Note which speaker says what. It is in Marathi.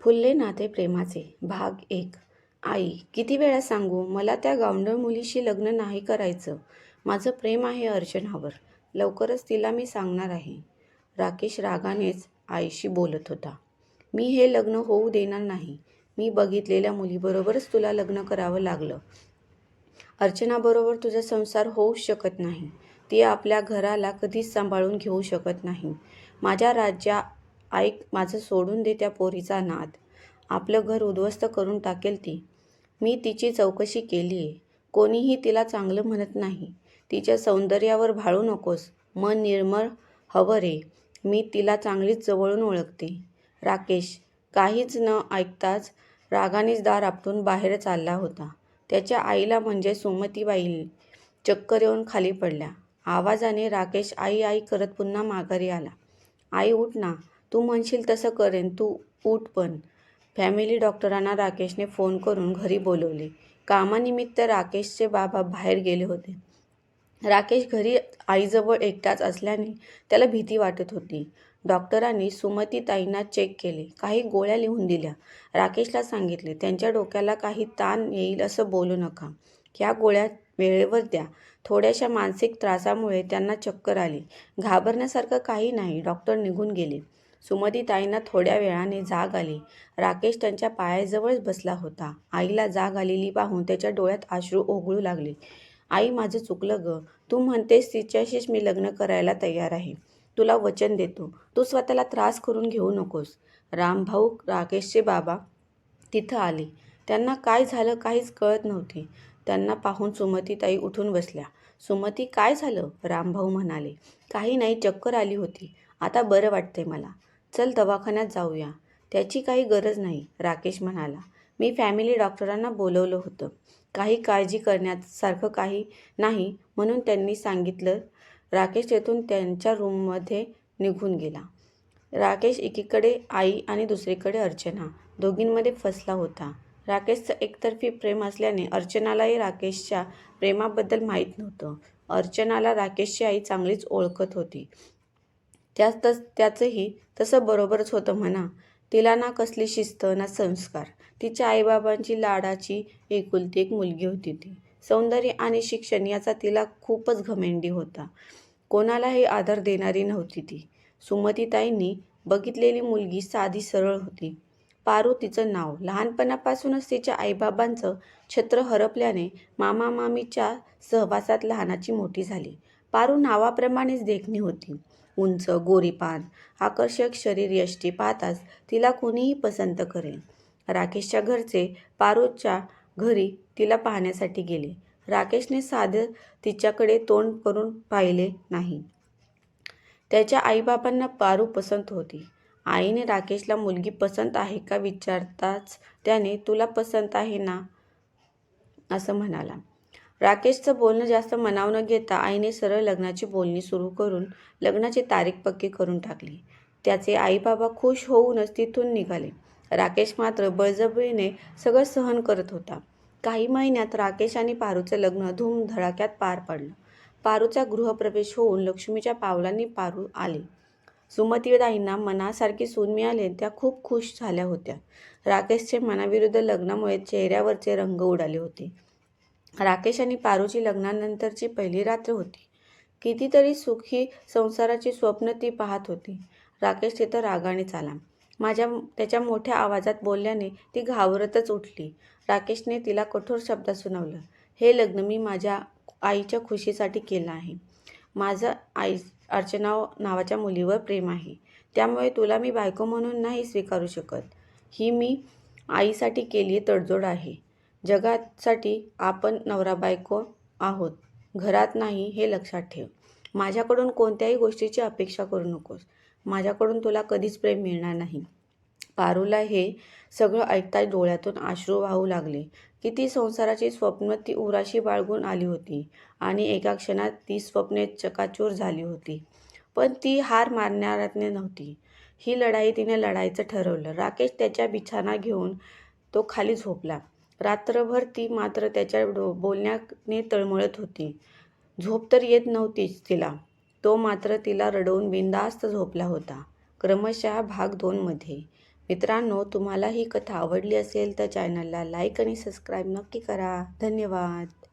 Speaker 1: फुलले नाते प्रेमाचे. भाग एक. आई किती वेळा सांगू मला त्या गावंढळ मुलीशी लग्न नाही करायचं. माझं प्रेम आहे अर्चनावर. लवकरच तिला मी सांगणार आहे. राकेश रागानेच आईशी बोलत होता. मी हे लग्न होऊ देणार नाही. मी बघितलेल्या मुलीबरोबरच तुला लग्न करावं लागलं. अर्चनाबरोबर तुझा संसार होऊच शकत नाही. ती आपल्या घराला कधीच सांभाळून घेऊ शकत नाही. माझ्या राज्या ऐक माझं सोडून दे त्या पोरीचा नाद. आपलं घर उद्ध्वस्त करून टाकेल ती. मी तिची चौकशी केली आहे कोणीही तिला चांगलं म्हणत नाही. तिच्या सौंदर्यावर भाळू नकोस. मन निर्मळ हवं रे. मी तिला चांगलीच जवळून ओळखते. राकेश काहीच न ऐकताच रागानेच दार आपटून बाहेर चालला होता. त्याच्या आईला म्हणजे सुमतीबाई चक्कर येऊन खाली पडल्या. आवाजाने राकेश आई आई करत पुन्हा माघारी आला. आई उठ ना. तू म्हणशील तसं करेन. तू उठ पण. फॅमिली डॉक्टरांना राकेशने फोन करून घरी बोलवले. कामानिमित्त राकेशचे बाबा बाहेर गेले होते. राकेश घरी आईजवळ एकटाच असल्याने त्याला भीती वाटत होती. डॉक्टरांनी सुमतीताईंना चेक केले. काही गोळ्या लिहून दिल्या. राकेशला सांगितले त्यांच्या डोक्याला काही ताण येईल असं बोलू नका. ह्या गोळ्या वेळेवर द्या. थोड्याशा मानसिक त्रासामुळे त्यांना चक्कर आली. घाबरण्यासारखं काही नाही. डॉक्टर निघून गेले. सुमतीताईंना थोड्या वेळाने जाग आली. राकेश त्यांच्या पायाजवळच बसला होता. आईला जाग आलेली पाहून त्याच्या डोळ्यात अश्रू ओघळू लागले. आई माझं चुकलं ग. तू म्हणतेस तिच्याशीच मी लग्न करायला तयार आहे. तुला वचन देतो. तू स्वतःला त्रास करून घेऊ नकोस. रामभाऊ राकेशचे बाबा तिथं आले. त्यांना काय झालं काहीच कळत नव्हते. त्यांना पाहून सुमतीताई उठून बसल्या. सुमती काय झालं? रामभाऊ म्हणाले. काही नाही चक्कर आली होती. आता बरं वाटतंय मला. चल दवाखान्यात जाऊया. त्याची काही गरज नाही राकेश म्हणाला. मी फॅमिली डॉक्टरांना बोलवलं होतं. काही काळजी करण्यासारखं काही नाही म्हणून त्यांनी सांगितलं. राकेश तेथून त्यांच्या रूममध्ये निघून गेला. राकेश एकीकडे आई आणि दुसरीकडे अर्चना. दोघींमध्ये फसला होता. राकेशचं एकतर्फी प्रेम असल्याने अर्चनालाही राकेशच्या प्रेमाबद्दल माहीत नव्हतं. अर्चनाला राकेशची आई चांगलीच ओळखत होती. त्याच तस त्याचंही तसं बरोबरच होतं म्हणा. तिला ना कसली शिस्त ना संस्कार. तिच्या आईबाबांची लाडाची एकुलती एक मुलगी होती ती. सौंदर्य आणि शिक्षण याचा तिला खूपच घमेंडी होता. कोणालाही आदर देणारी नव्हती ती. सुमतीताईंनी बघितलेली मुलगी साधी सरळ होती. पारू तिचं नाव. लहानपणापासूनच तिच्या आईबाबांचं छत्र हरपल्याने मामा मामीच्या सहवासात लहानाची मोठी झाली. पारू नावाप्रमाणेच देखणी होती. उंच गोरीपान आकर्षक शरीर यष्टी पाहताच तिला कुणीही पसंत करेल. राकेशच्या घरचे पारूच्या घरी तिला पाहण्यासाठी गेले. राकेशने साधं तिच्याकडे तोंड करून पाहिले नाही. त्याच्या आईबाबांना पारू पसंत होती. आईने राकेशला मुलगी पसंत आहे का विचारताच त्याने तुला पसंत आहे ना? असं म्हणाला. राकेशचं बोलणं जास्त मनाव न घेता आईने सरळ लग्नाची बोलणी सुरू करून लग्नाची तारीख पक्की करून टाकली. त्याचे आईबाबा खुश होऊनच तिथून निघाले. राकेश मात्र बळजबरीने सगळं सहन करत होता. काही महिन्यात राकेश आणि पारूचं लग्न धूमधडाक्यात पार पडलं. पारूचा गृहप्रवेश होऊन लक्ष्मीच्या पावलांनी पारू आले. सुमतीदाईंना मनासारखी सून मिळाले त्या खूप खुश झाल्या होत्या. राकेशचे मनाविरुद्ध लग्नामुळे चेहऱ्यावरचे रंग उडाले होते. राकेश आणि पारूची लग्नानंतरची पहिली रात्र होती. कितीतरी सुखी संसाराची स्वप्न ती पाहत होती. राकेश तिथं रागाने चाला माझ्या त्याच्या मोठ्या आवाजात बोलल्याने ती घाबरतच उठली. राकेशने तिला कठोर शब्दात सुनावलं हे लग्न मी माझ्या आईच्या खुशीसाठी केलं आहे. माझं आई अर्चना नावाच्या मुलीवर प्रेम आहे. त्यामुळे तुला मी बायको म्हणून नाही स्वीकारू शकत. ही मी आईसाठी केली तडजोड आहे. जगासाठी आपण नवरा बायको आहोत. घरात नाही हे लक्षात ठेव. माझ्याकडून कोणत्याही गोष्टीची अपेक्षा करू नकोस. माझ्याकडून तुला कधीच प्रेम मिळणार नाही. पारूला हे सगळं ऐकता डोळ्यातून अश्रू वाहू लागले. किती संसाराची स्वप्न ती उराशी बाळगून आली होती आणि एका क्षणात ती स्वप्ने चकाचूर झाली होती. पण ती हार मारणाऱ्याने नव्हती. ही लढाई तिने लढायचं ठरवलं. राकेश त्याच्या बिछाना घेऊन तो खाली झोपला. रात्रभर ती मात्र त्याच्या डो बोलण्याने तळमळत होती. झोप तर येत नव्हतीच तिला. तो मात्र तिला रडवून बिंदास्त झोपला होता. क्रमशः भाग दोनमध्ये मित्रांनो तुम्हाला ही कथा आवडली असेल तर चॅनलला लाईक आणि सबस्क्राईब नक्की करा. धन्यवाद.